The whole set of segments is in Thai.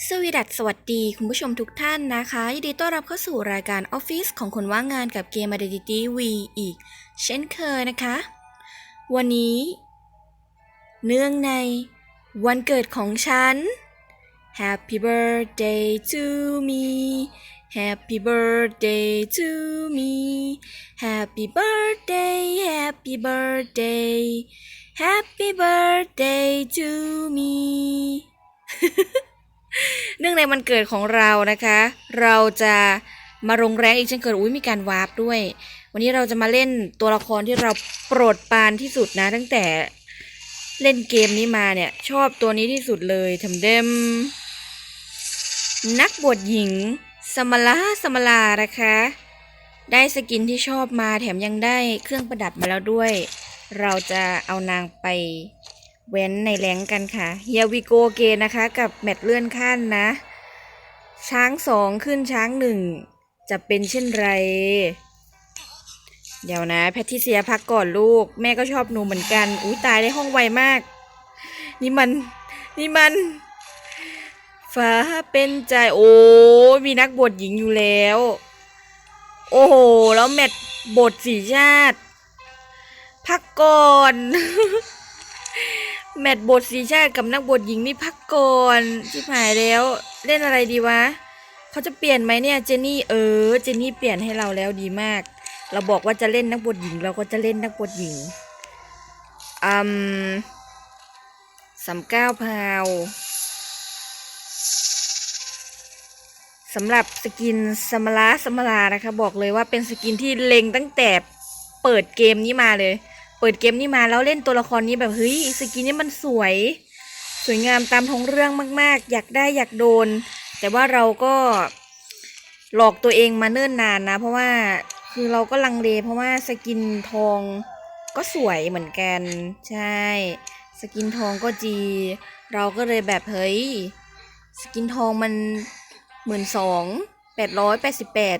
สวีดัสสวัสดี คุณผู้ชมทุกท่านนะคะยินดีต้อนรับเข้าสู่รายการออฟฟิศของคนว่างงานกับเกม Identity V อีก เช่นเคยนะคะ วันนี้ เนื่องในวันเกิดของฉัน Happy birthday to me Happy birthday to me Happy birthday Happy birthday Happy birthday to me เนื่องในวันเกิดของเรานะคะ เราจะมาลงแรงอีกเช่นเคยอุ้ยมีการวาร์ปด้วย วันนี้เราจะมาเล่นตัวละครที่เราโปรดปรานที่สุดนะ ตั้งแต่เล่นเกมนี้มาเนี่ย ชอบตัวนี้ที่สุดเลยทำเดมนักบวชหญิง สมลาสมลานะคะ ได้สกินที่ชอบมาแถมยังได้เครื่องประดับมาแล้วด้วย เราจะเอานางไป เว้นในแรงกันค่ะเฮียวิโกเกนนะคะกับแมตช์เลื่อนขั้นนะ ช้างสองขึ้นช้างหนึ่งจะเป็นเช่นไร เดี๋ยวนะ แพทิเซียพักก่อนลูก แม่ก็ชอบหนูเหมือนกัน อุ้ยตายได้ห้องไวมาก นี่มัน นี่มันฟ้าเป็นใจโอ้ยมีนักบวชหญิงอยู่แล้ว โอ้โห แล้วแมตบทสีชาติ พักก่อน แมตช์บทสีชาติกับนักบทหญิงนี่พักก่อนชิบหายแล้วเล่นอะไรดีวะเขาจะเปลี่ยนไหมเนี่ยเจนนี่เออเจนนี่เปลี่ยนให้เราแล้วดีมาก เราบอกว่าจะเล่นนักบทหญิง เราก็จะเล่นนักบทหญิงอืมสามเก้าพาวสำหรับสกินสมลาสมลานะคะ บอกเลยว่าเป็นสกินที่เล็งตั้งแต่เปิดเกมนี้มาเลย เปิดเกมนี้มาแล้วเล่นตัวละครนี้แบบเฮ้ยสกินนี้มันสวย สวยงามตามท้องเรื่องมาก ๆ อยากได้อยากโดน แต่ว่าเราก็หลอกตัวเองมาเนิ่นนานนะ เพราะว่าคือเราก็ลังเลเพราะว่าสกินทองก็สวยเหมือนกัน ใช่ สกินทองก็จี เราก็เลยแบบเฮ้ยสกินทองมันหมื่นสองแปดร้อยแปดสิบแปด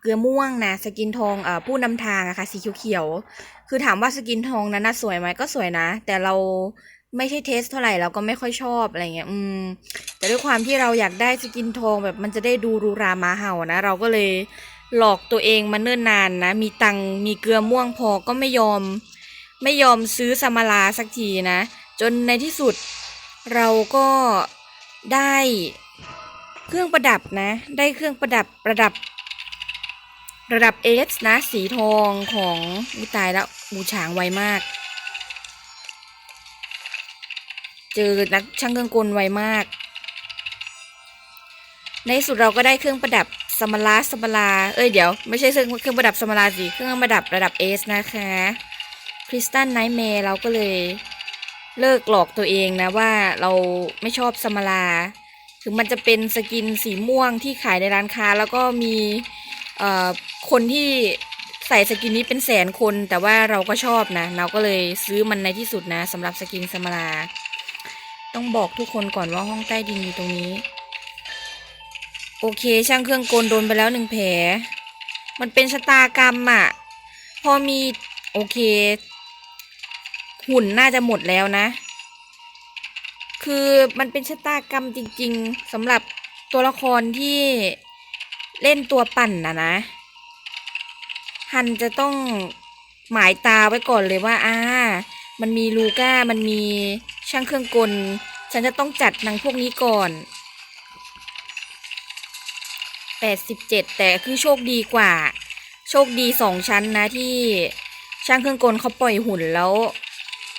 เกลือม่วงนะสกินทองอ่าผู้นำทางอะค่ะสีเขียวๆคือถามว่าสกินทองนั้นน่ะสวยไหมก็สวยนะ แต่เราไม่ใช่เทสเท่าไหร่เราก็ไม่ค่อยชอบอะไรเงี้ยอืมแต่ด้วยความที่เราอยากได้สกินทองแบบมันจะได้ดูรูรามาเห่านะ เราก็เลยหลอกตัวเองมาเนิ่นนานนะ มีตังมีเกลือม่วงพอก็ไม่ยอม ไม่ยอมซื้อสมาลาสักทีนะ จนในที่สุดเราก็ได้เครื่องประดับนะ ได้เครื่องประดับประดับ ระดับเอสนะ สีทองของอุตายแล้วบูฉางไวมาก เจอนักช่างเครื่องกลไวมาก ในสุดเราก็ได้เครื่องประดับสมาลาสมาลา เอ้ยเดี๋ยวไม่ใช่เครื่องเครื่องประดับสมาลาสิเครื่องประดับระดับเอสนะคะคริสตัลไนท์เมย์เราก็เลยเลิกหลอกตัวเองนะว่าเราไม่ชอบสมาลา ถึงมันจะเป็นสกินสีม่วงที่ขายในร้านค้าแล้วก็มี คนที่ใส่สกินนี้เป็นแสนคน แต่ว่าเราก็ชอบนะ เราก็เลยซื้อมันในที่สุดนะสำหรับสกินสมาลาต้องบอกทุกคนก่อนว่าห้องใต้ดินอยู่ตรงนี้ โอเค ช่างเครื่องกลโดนไปแล้วหนึ่งแผล มันเป็นชะตากรรมอะ่ะ พอมี โอเค หุ่นน่าจะหมดแล้วนะ คือมันเป็นชะตากรรมจริง ๆสำหรับตัวละครที่ เล่นตัวปั่นนะนะ ฮันจะต้องหมายตาไว้ก่อนเลยว่าอ่ามันมีลูก้า มันมีช่างเครื่องกล ฉันจะต้องจัดนังพวกนี้ก่อนแปดสิบเจ็ดแต่คือโชคดีกว่า โชคดีสองชั้นนะที่ช่างเครื่องกลเขาปล่อยหุ่นแล้ว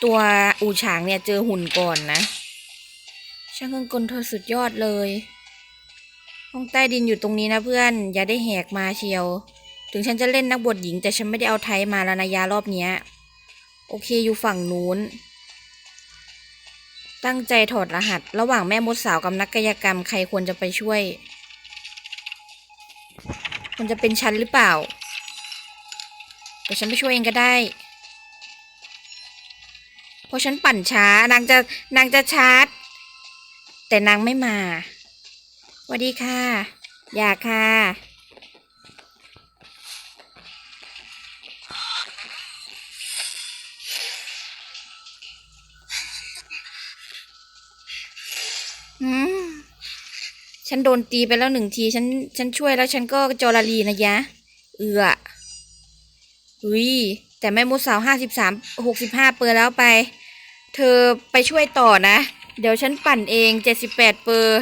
ตัวอูฉางเนี่ยเจอหุ่นก่อนนะ ช่างเครื่องกลเธอสุดยอดเลย ห้องใต้ดินอยู่ตรงนี้นะเพื่อน อย่าได้แหกมาเชียว ถึงฉันจะเล่นนักบทหญิง แต่ฉันไม่ได้เอาไทยมาแล้วนะยารอบเนี้ย โอเคอยู่ฝั่งนู้น ตั้งใจถอดรหัส ระหว่างแม่มดสาวกับนักกายกรรมใครควรจะไปช่วย มันจะเป็นฉันหรือเปล่า แต่ฉันไปช่วยเองก็ได้เพราะฉันปั่นช้านางจะนางจะชาร์จ แต่นางไม่มา วัสดีค่ะ อยากค่ะ อืม ฉันโดนตีไปแล้วหนึ่งที ฉัน ฉันช่วยแล้วฉันก็จอราลีนะยะ เอืออุ้ยแต่แม่มดสาวห้าสิบสามหกสิบห้าเปอร์แล้วไป เธอไปช่วยต่อนะ เดี๋ยวฉันปั่นเองเจ็ดสิบแปดเปอร์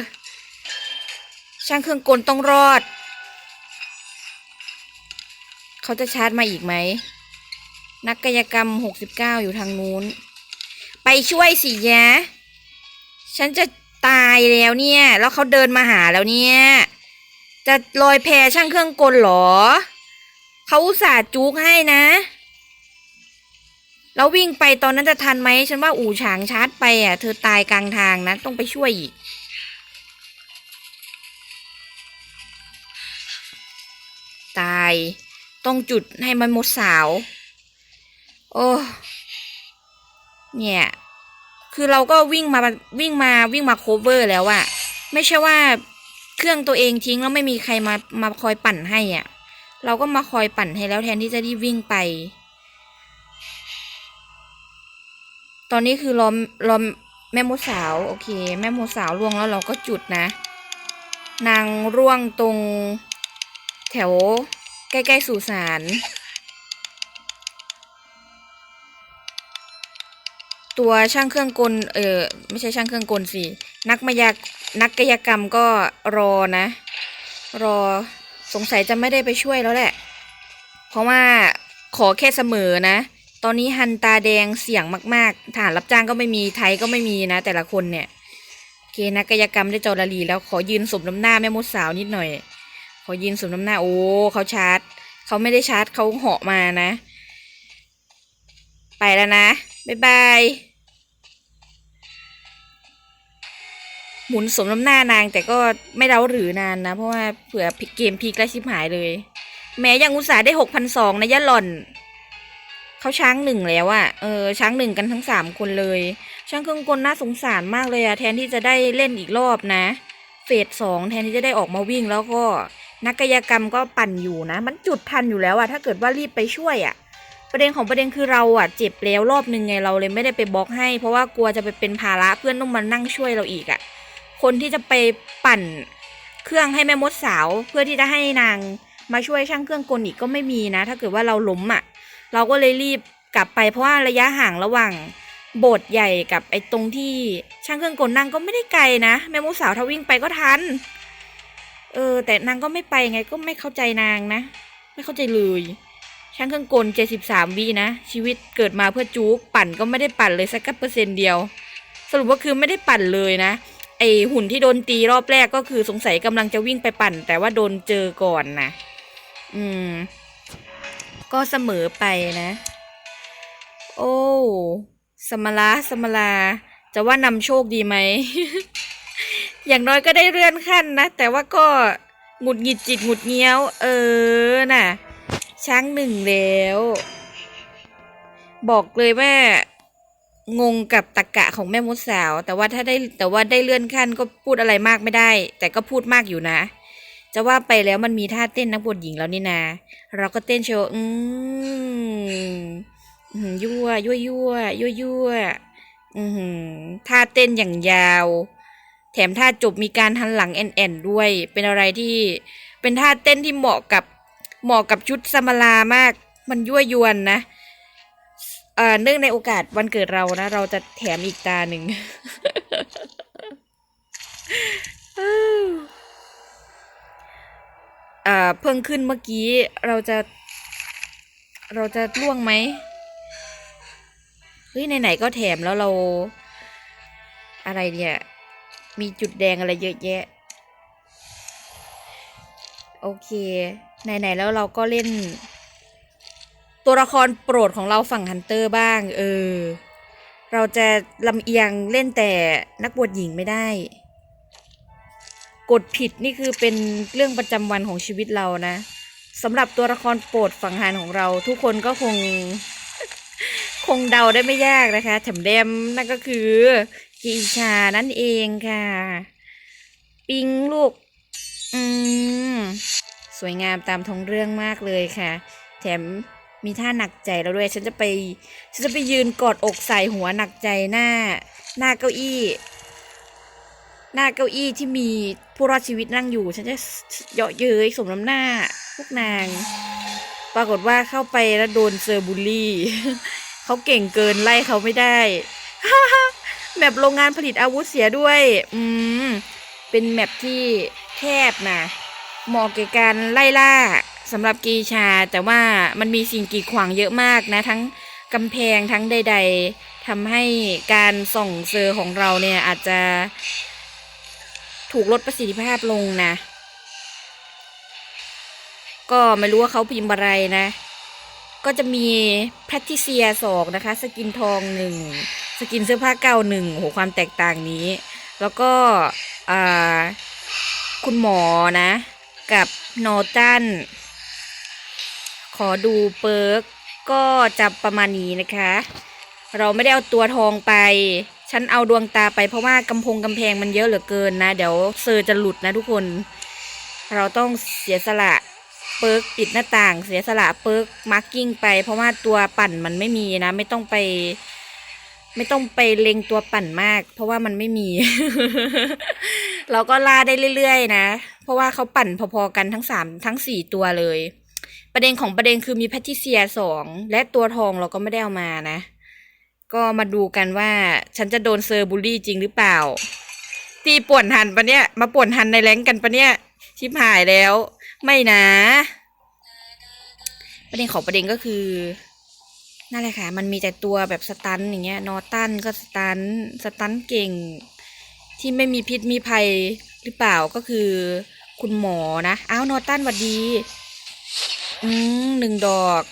ช่างเครื่องกลต้องรอด เขาจะชาร์จมาอีกไหม นักกายกรรมหกสิบเก้าอยู่ทางนู้น ไปช่วยสิยะ ฉันจะตายแล้วเนี่ย แล้วเขาเดินมาหาแล้วเนี่ย จะลอยแพช่างเครื่องกลหรอ เขาอุตส่าห์จุกให้นะ แล้ววิ่งไปตอนนั้นจะทันไหม ฉันว่าอู่ฉางชาร์จไปอะ เธอตายกลางทางนะ ต้องไปช่วยอีก ตาย ต้องจุดให้มันหมดสาว โอ้เนี่ย คือเราก็วิ่งมาวิ่งมาวิ่งมาโคเวอร์แล้วอะไม่ใช่ว่าเครื่องตัวเองทิ้งแล้วไม่มีใครมามาคอยปั่นให้อะเราก็มาคอยปั่นให้แล้วแทนที่จะได้วิ่งไป ตอนนี้คือรอรอมแม่มดสาว โอเค แม่มดสาวล่วงแล้วเราก็จุดนะ นางร่วงตรง แถวใกล้ ๆ สุสานตัวช่างเครื่องกล เออไม่ใช่ช่างเครื่องกลสิ นักมายานักกายกรรมก็รอนะ รอสงสัยจะไม่ได้ไปช่วยแล้วแหละ เพราะว่าขอแค่เสมอนะ ตอนนี้ฮันตาแดงเสี่ยงมากๆ ฐานรับจ้างก็ไม่มีไทยก็ไม่มีนะ แต่ละคนเนี่ย โอเคนักกายกรรมได้จอรลีแล้วขอยืนสมน้ำหน้าแม่มดสาวนิดหน่อย ขอยืนสมน้ำหน้า โอ้เขาชาร์จเขาไม่ได้ชาร์จเขาเหาะมานะ ไปแล้วนะ บ๊ายบาย หมุนสมน้ำหน้านางแต่ก็ไม่เร้าหรือนานนะ เพราะว่าเผื่อเกมพีกแล้ชิบหายเลย แม้ยังอุตส่าห์ได้หกพันสองนะย่าหล่อนเขาช้างหนึ่งแล้วอะเออช้างหนึ่งกันทั้งสามคนเลยช่างเครื่องกลน่าสงสารมากเลยอะแทนที่จะได้เล่นอีกรอบนะ เฟสสองแทนที่จะได้ออกมาวิ่งแล้วก็ นักกายกรรมก็ปั่นอยู่นะ มันจุดทันอยู่แล้วอะถ้าเกิดว่ารีบไปช่วยอะประเด็นของประเด็นคือเราอะเจ็บแล้วรอบนึงไงเราเลยไม่ได้ไปบล็อกให้ เพราะว่ากลัวจะไปเป็นภาระเพื่อนต้องมานั่งช่วยเราอีกอะคนที่จะไปปั่นเครื่องให้แม่มดสาว เพื่อที่จะให้นางมาช่วยช่างเครื่องกลอีกก็ไม่มีนะ ถ้าเกิดว่าเราล้มอะเราก็เลยรีบกลับไปเพราะว่าระยะห่างระหว่างโบสถ์ใหญ่กับไอ้ตรงที่ช่างเครื่องกลนั่งก็ไม่ได้ไกลนะ แม่มดสาวถ้าวิ่งไปก็ทัน เออ แต่นางก็ไม่ไปไงก็ไม่เข้าใจนางนะ ไม่เข้าใจเลยช่างเครื่องกลเจ็ดสิบสามวินะ ชีวิตเกิดมาเพื่อจู๊กปั่นก็ไม่ได้ปั่นเลยสักเปอร์เซ็นต์เดียว สรุปว่าคือไม่ได้ปั่นเลยนะ ไอหุ่นที่โดนตีรอบแรกก็คือสงสัยกำลังจะวิ่งไปปั่น แต่ว่าโดนเจอก่อนนะอืม ก็เสมอไปนะ โอ้ สมลาสมลาจะว่านำโชคดีไหม อย่างน้อยก็ได้เลื่อนขั้นนะ แต่ว่าก็หงุดหงิดจิตหงุดเงี้ยว เออ น่ะ ช้างหนึ่งแล้ว บอกเลยว่างงกับตะกะของแม่มดสาว แต่ว่าถ้าได้แต่ว่าได้เลื่อนขั้นก็พูดอะไรมากไม่ได้ แต่ก็พูดมากอยู่นะ จะว่าไปแล้วมันมีท่าเต้นนักบวชหญิงแล้วนี่นา เราก็เต้นโชว์อืมอืมยั่วยั่วยั่วยั่วยั่วอือหือท่าเต้นอย่างยาว แถมท่าจบมีการหันหลังแอนแอนๆด้วย เป็นอะไรที่เป็นท่าเต้นที่เหมาะกับเหมาะกับชุดสมาลามาก มันยั่วยวนนะเออเนื่องในโอกาสวันเกิดเรานะ เราจะแถมอีกตาหนึ่งเออเพิ่งขึ้นเมื่อกี้เราจะ เราจะล่วงไหมเฮ้ยไหนๆก็แถมแล้วเรา อะไรเนี่ย มีจุดแดงอะไรเยอะแยะ โอเค ไหน ๆ แล้วเราก็เล่น ตัวละครโปรดของเราฝั่งฮันเตอร์บ้าง เออ เราจะลำเอียงเล่นแต่นักบวชหญิงไม่ได้ กดผิดนี่คือเป็นเรื่องประจำวันของชีวิตเรานะสำหรับตัวละครโปรดฝั่งฮานของเรา ทุกคนก็คง งเดาได้ไม่ยากนะคะแถมแดมนั่นก็คือกีชานั่นเองค่ะ ปิงลูก อืม สวยงามตามท้องเรื่องมากเลยค่ะ แถมมีท่าหนักใจแล้วด้วย ฉันจะไป ฉันจะไปยืนกอดอกใส่หัวหนักใจหน้า หน้าเก้าอี้ หน้าเก้าอี้ที่มีผู้รอดชีวิตนั่งอยู่ ฉันจะเยาะเย้ยสมน้ำหน้าพวกนาง ปรากฏว่าเข้าไปแล้วโดนเซอร์บูลลี่ เขาเก่งเกินไล่เขาไม่ได้แมปโรงงานผลิตอาวุธเสียด้วย อืม เป็นแมปที่แคบนะเหมาะแก่การไล่ล่าสำหรับกีชา แต่ว่ามันมีสิ่งกีดขวางเยอะมากนะ ทั้งกำแพงทั้งใด ๆทำให้การส่องเซอร์ของเราเนี่ยอาจจะ ถูกลดประสิทธิภาพลงนะ ก็ไม่รู้ว่าเขาพิมพ์อะไรนะ ก็จะมีแพทิเซียสองนะคะ สกินทองหนึ่งสกินเสื้อผ้าเก่าหนึ่งโหความแตกต่างนี้ แล้วก็คุณหมอนะ กับนอตันขอดูเปิร์กก็จะประมาณนี้นะคะ เราไม่ได้เอาตัวทองไป ฉันเอาดวงตาไปเพราะว่ากำพงกำแพงมันเยอะเหลือเกินนะ เดี๋ยวเซอร์จะหลุดนะทุกคน เราต้องเสียสละ เปิร์กปิดหน้าต่างเสียสละเปิร์กมาร์กิ้งไป เพราะว่าตัวปั่นมันไม่มีนะ ไม่ต้องไป ไม่ต้องไปเล็งตัวปั่นมาก เพราะว่ามันไม่มี เราก็ล่าได้เรื่อยๆนะ เพราะว่าเขาปั่นพอๆกันทั้งสามทั้งสี่ตัวเลย ประเด็นของประเด็นคือมีแพทิเซียสองและตัวทองเราก็ไม่ได้เอามานะ ก็มาดูกันว่าฉันจะโดนเซอร์บูลลี่จริงหรือเปล่าตีป่วนหันปะเนี่ย มาป่วนหันในแรงกันปะเนี่ย ชิบหายแล้ว ไม่นะ ประเด็นของประเด็นก็คือนั่นแหละค่ะ มันมีแต่ตัวแบบสตันอย่างเงี้ย นอตันก็สตัน สตันเก่ง ที่ไม่มีพิษมีภัยหรือเปล่าก็คือ คุณหมอนะ อ้าวนอตันหวัดดี อืมหนึ่งดอก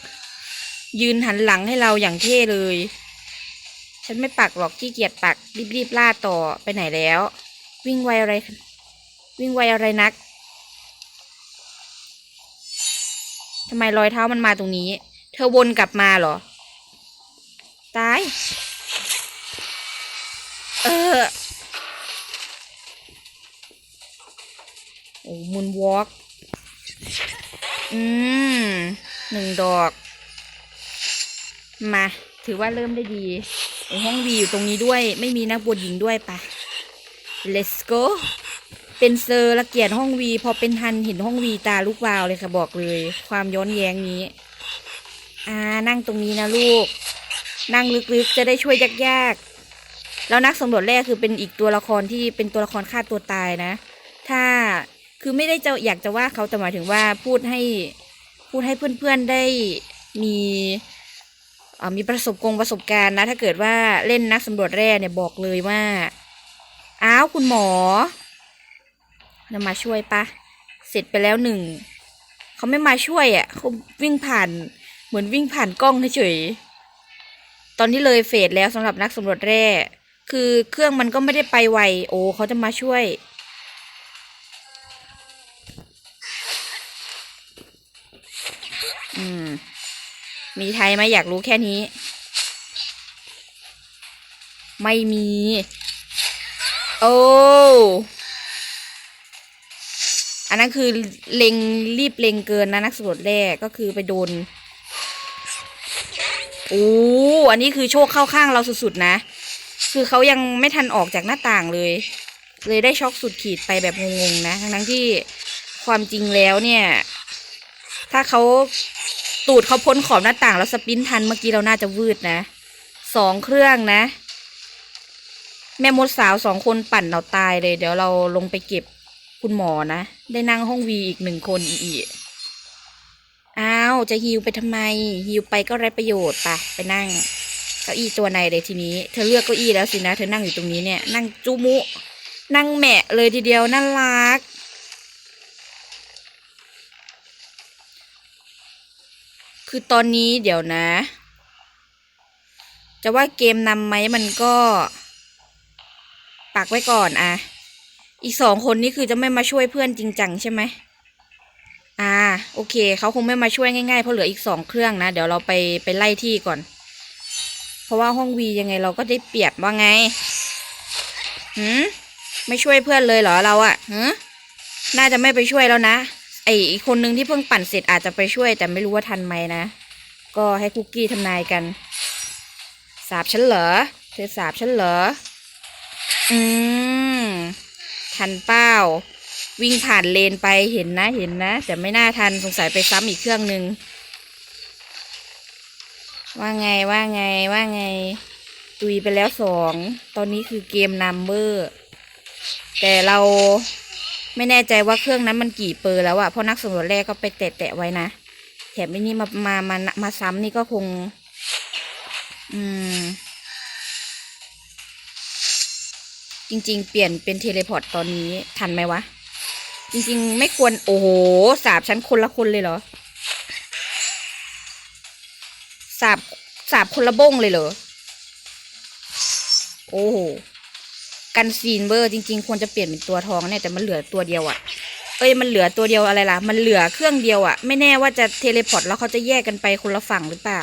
ยืนหันหลังให้เราอย่างเท่เลย ฉันไม่ปักหรอกขี้เกียจปัก รีบๆล่าต่อไปไหนแล้ว วิ่งไวอะไร วิ่งไวอะไรนัก ทำไมรอยเท้ามันมาตรงนี้ เธอวนกลับมาเหรอ ตาย เออ โอ้มุนวอล์กอืมหนึ่งดอก มา ถือว่าเริ่มได้ดีห้องวีอยู่ตรงนี้ด้วย ไม่มีนักบวชหญิงด้วยปะ let's go เป็นเซอร์ละเกียดห้องวี พอเป็นทันเห็นห้องวีตาลูกวาวเลยค่ะบอกเลย ความย้อนแย้งนี้ อ่านั่งตรงนี้นะลูก นั่งลึกๆจะได้ช่วยยากๆ แล้วนักสำรวจแรกคือเป็นอีกตัวละครที่เป็นตัวละครฆ่าตัวตายนะ ถ้าคือไม่ได้จะอยากจะว่าเขาแต่หมายถึงว่าพูดให้พูดให้เพื่อนๆได้มีมีประสบกงประสบการณ์นะ ถ้าเกิดว่าเล่นนักสำรวจแร่เนี่ยบอกเลยว่า อ้าวคุณหมอ จะมาช่วยปะเสร็จไปแล้วหนึ่งเขาไม่มาช่วยอะ่ะเขาวิ่งผ่านเหมือนวิ่งผ่านกล้องเฉยตอนที่เลยเฟสแล้วสำหรับนักสำรวจแร่ คือเครื่องมันก็ไม่ได้ไปไวโอ้เขาจะมาช่วย อืม มีไทยไหมอยากรู้แค่นี้ ไม่มี โอ้ อันนั้นคือเล็งรีบเล็งเกินนะนักสำรวจแรกก็คือไปโดนโอ้อันนี้คือโชคเข้าข้างเราสุดๆนะ คือเขายังไม่ทันออกจากหน้าต่างเลย เลยได้ช็อกสุดขีดไปแบบงงๆนะ ทั้งๆที่ความจริงแล้วเนี่ย ถ้าเขาตูดเขาพ้นขอบหน้าต่างแล้วสปินท์ทันเมื่อกี้เราน่าจะวืดนะสองเครื่องนะ แม่มดสาวสองคนปั่นเราตายเลย เดี๋ยวเราลงไปเก็บ คุณหมอนะ ได้นั่งห้องวีอีกหนึ่งคนอีกอ้าว จะฮิวไปทำไม ฮิวไปก็ไร้ประโยชน์ปะไปนั่ง เก้าอี้ตัวในเลยทีนี้ เธอเลือกเก้าอี้แล้วสินะ เธอนั่งอยู่ตรงนี้เนี่ย นั่งจุมุ นั่งแหมะเลยทีเดียว น่ารัก คือตอนนี้เดี๋ยวนะ จะว่าเกมนำไหมมันก็ ปักไว้ก่อนอะ อีกสองคนนี้คือจะไม่มาช่วยเพื่อนจริงจังใช่ไหมอ่า โอเค เขาคงไม่มาช่วยง่ายๆ เพราะเหลืออีกสองเครื่องนะ เดี๋ยวเราไปไปไล่ที่ก่อน เพราะว่าห้องวียังไงเราก็ได้เปรียบว่าไงหืมไม่ช่วยเพื่อนเลยเหรอเราอะหืมน่าจะไม่ไปช่วยแล้วนะ ไออีกคนนึงที่เพิ่งปั่นเสร็จอาจจะไปช่วย แต่ไม่รู้ว่าทันไหมนะ ก็ให้คุกกี้ทำนายกัน สาบฉันเหรอ เธอสาบฉันเหรอ อืม ทันเป้า วิ่งผ่านเลนไปเห็นนะเห็นนะ แต่ไม่น่าทันสงสัยไปซ้ำอีกเครื่องหนึ่งว่าไงว่าไงว่าไง ตุยไปแล้วสอง ตอนนี้คือเกมนัมเบอร์ แต่เราไม่แน่ใจว่าเครื่องนั้นมันกี่เปอร์แล้วอะเพราะนักสำรวจแรกก็ไปแตะๆไว้นะแถมไอ้นี่มามามามาซ้ำนี่ก็คง อืม จริง ๆ เปลี่ยนเป็นเทเลพอร์ตตอนนี้ทันไหมวะ จริง ๆ ไม่ควร โอ้โห สาบชั้นคนละคนเลยเหรอ สาบสาบคนละบ้งเลยเหรอ โอ้โห กันซีนเบอร์จริง ๆ ควรจะเปลี่ยนเป็นตัวทองเนี่ยแต่มันเหลือตัวเดียวอะเอ้ยมันเหลือตัวเดียวอะไรล่ะ มันเหลือเครื่องเดียวอะไม่แน่ว่าจะเทเลพอร์ตแล้วเขาจะแยกกันไปคนละฝั่งหรือเปล่า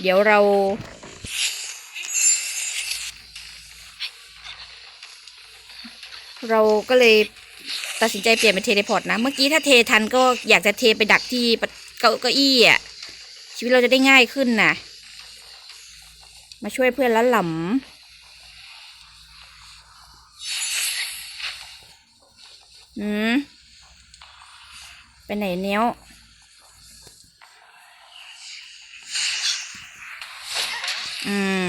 เดี๋ยวเรา เราก็เลยตัดสินใจเปลี่ยนเป็นเทเลพอร์ตนะ เมื่อกี้ถ้าเททันก็อยากจะเทไปดักที่เก้าเก้าอี้อะ ชีวิตเราจะได้ง่ายขึ้นนะมาช่วยเพื่อนละหล่ำอืมไปไหนเนี้ยว อืม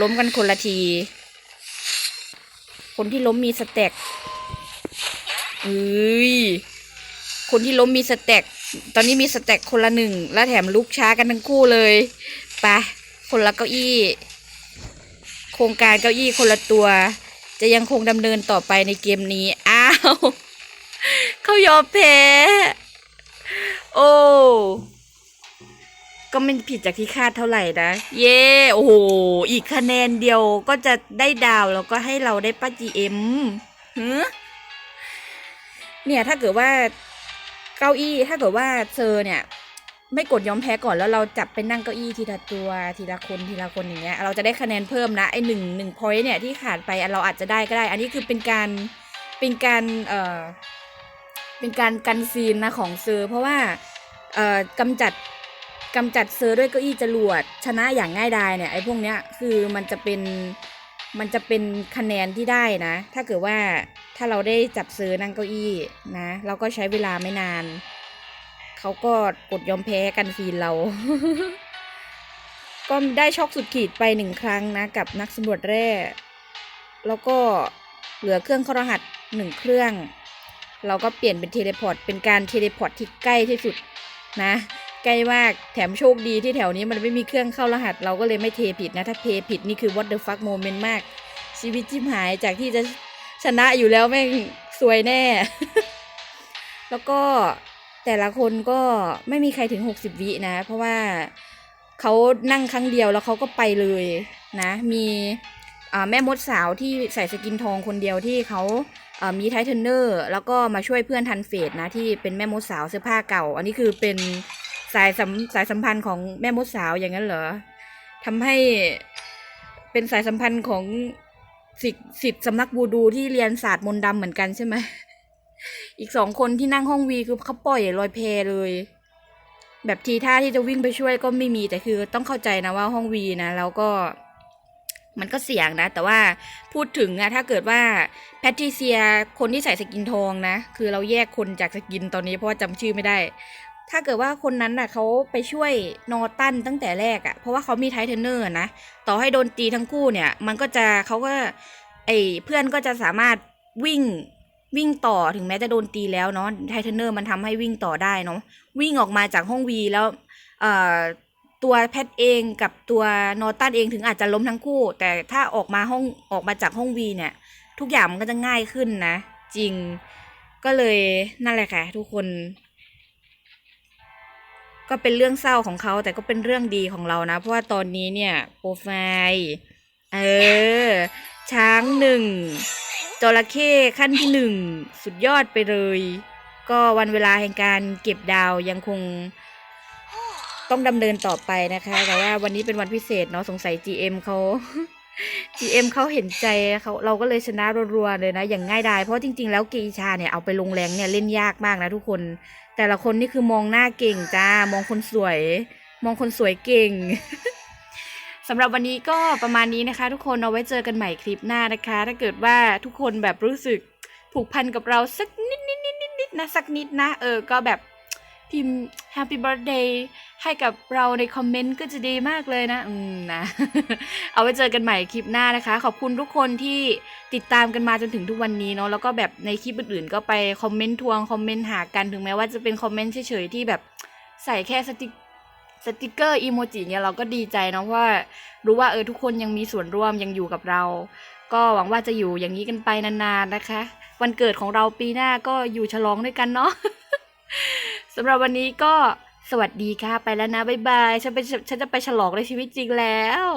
ล้มกันคนละที คนที่ล้มมีสเต็กเอ้ย คนที่ล้มมีสเต็ก ตอนนี้มีสเต็กคนละหนึ่ง แล้วแถมลุกช้ากันทั้งคู่เลยปะคนละเก้าอี้ โครงการเก้าอี้คนละตัว จะยังคงดำเนินต่อไปในเกมนี้ อ้าว เขายอมแพ้ โอ้ ก็ไม่ผิดจากที่คาดเท่าไหร่นะ เย่โอ้โห อีกคะแนนเดียวก็จะได้ดาวแล้วก็ให้เราได้ป้าจีเอ็มเนี่ยถ้าเกิดว่าเก้าอี้ถ้าเกิดว่าเซอร์เนี่ย ไม่กดยอมแพ้ก่อนแล้วเราจับไปนั่งเก้าอี้ทีละตัวทีละคนทีละคนอย่างเงี้ย เราจะได้คะแนนเพิ่มนะไอหนึ่งหนึ่งพอยต์เนี่ยที่ขาดไปเราอาจจะได้ก็ได้ อันนี้คือเป็นการเป็นการเอ่อเป็นการกันซีนนะของเซอร์ เพราะว่าเอ่อกำจัด กำจัดเซอร์ด้วยเก้าอี้จรวดชนะอย่างง่ายดายเนี่ยไอ้พวกเนี้ยคือมันจะเป็นมันจะเป็นคะแนนที่ได้นะ ถ้าเกิดว่าถ้าเราได้จับเซอร์นั่งเก้าอี้นะ เราก็ใช้เวลาไม่นาน เขาก็กดยอมแพ้กันฟีนเรา ก็ได้ช็อกสุดขีดไปหนึ่งครั้งนะ กับนักสำรวจแร่ แล้วก็เหลือเครื่องข้ารหัสหนึ่งเครื่อง เราก็เปลี่ยนเป็นเทเลพอร์ตเป็นการเทเลพอร์ตที่ใกล้ที่สุดนะ ใกล้มากแถมโชคดีที่แถวนี้มันไม่มีเครื่องเข้ารหัส เราก็เลยไม่เทผิดนะ ถ้าเทผิดนี่คือ what the fuck moment มาก ชีวิตจิ้มหายจากที่จะชนะอยู่แล้วแม่งสวยแน่ แล้วก็แต่ละคนก็ไม่มีใครถึง 60 วินะ เพราะว่าเขานั่งครั้งเดียวแล้วเขาก็ไปเลยนะ มีแม่มดสาวที่ใส่สกินทองคนเดียวที่เขามีไทเทนเนอร์ แล้วก็มาช่วยเพื่อนทันเฟสนะ ที่เป็นแม่มดสาวเสื้อผ้าเก่า อันนี้คือเป็น สายสัมสายสัมพันธ์ของแม่มดสาวอย่างนั้นเหรอทำให้เป็นสายสัมพันธ์ของสิทธิ์สิทธิ์สำนักบูดูที่เรียนศาสตร์มนต์ดำเหมือนกันใช่ไหมอีกสองคนที่นั่งห้องวีคือเขาปล่อยลอยเพเลย แบบทีท่าที่จะวิ่งไปช่วยก็ไม่มีแต่คือต้องเข้าใจนะว่าห้องวีนะแล้วก็มันก็เสี่ยงนะ แต่ว่าพูดถึงอะถ้าเกิดว่าแพทริเซียคนที่ใส่สกินทองนะ คือเราแยกคนจากสกินตอนนี้เพราะว่าจำชื่อไม่ได้ ถ้าเกิดว่าคนนั้นน่ะเขาไปช่วยนอตันตั้งแต่แรกอะเพราะว่าเขามีไทเทนเนอร์นะ ต่อให้โดนตีทั้งคู่เนี่ย มันก็จะเขาก็ไอเพื่อนก็จะสามารถวิ่งวิ่งต่อถึงแม้จะโดนตีแล้วเนาะไทเทนเนอร์มันทำให้วิ่งต่อได้เนาะวิ่งออกมาจากห้องวีแล้วเอ่อตัวแพทเองกับตัวนอตันเองถึงอาจจะล้มทั้งคู่ แต่ถ้าออกมาห้องออกมาจากห้องวีเนี่ย ทุกอย่างมันก็จะง่ายขึ้นนะ จริงก็เลยนั่นแหละค่ะทุกคน ก็เป็นเรื่องเศร้าของเขาแต่ก็เป็นเรื่องดีของเรานะ เพราะว่าตอนนี้เนี่ยโปรไฟล์เออ ช้างหนึ่งจระเข้ขั้นที่หนึ่งสุดยอดไปเลย ก็วันเวลาแห่งการเก็บดาวยังคงต้องดำเนินต่อไปนะคะ แต่ว่าวันนี้เป็นวันพิเศษเนาะสงสัย GM เขา GM เขาเห็นใจเขาเราก็เลยชนะรัวๆเลยนะ อย่างง่ายดายเพราะจริง ๆ แล้วกีชาเนี่ยเอาไปลงแรงเนี่ยเล่นยากมากนะทุกคน แต่ละคนนี่คือมองหน้าเก่งจ้ามองคนสวย มองคนสวยเก่งสำหรับวันนี้ก็ประมาณนี้นะคะ ทุกคนเอาไว้เจอกันใหม่คลิปหน้านะคะ ถ้าเกิดว่าทุกคนแบบรู้สึกผูกพันกับเราสักนิดนิดนิดนิดนิดนะสักนิดนะ เออก็แบบพิมพ์ Happy Birthday ให้กับเราในคอมเมนต์ก็จะดีมากเลยนะ อืมนะ เอาไว้เจอกันใหม่คลิปหน้านะคะ ขอบคุณทุกคนที่ติดตามกันมาจนถึงทุกวันนี้เนาะแล้วก็แบบในคลิปอื่นๆ ก็ไปคอมเมนต์ทวงคอมเมนต์หากันถึงแม้ว่าจะเป็นคอมเมนต์เฉยๆที่แบบใส่แค่สติสติกเกอร์อีโมจิเนี่ยเราก็ดีใจเนาะเพราะว่ารู้ว่าเออทุกคนยังมีส่วนร่วมยังอยู่กับเรา ก็หวังว่าจะอยู่อย่างนี้กันไปนานๆนะคะ วันเกิดของเราปีหน้าก็อยู่ฉลองด้วยกันเนาะสำหรับวันนี้ก็ สวัสดีค่ะ ไปแล้วนะ บ๊ายบาย ฉันไปฉันจะไปฉลองในชีวิตจริงแล้ว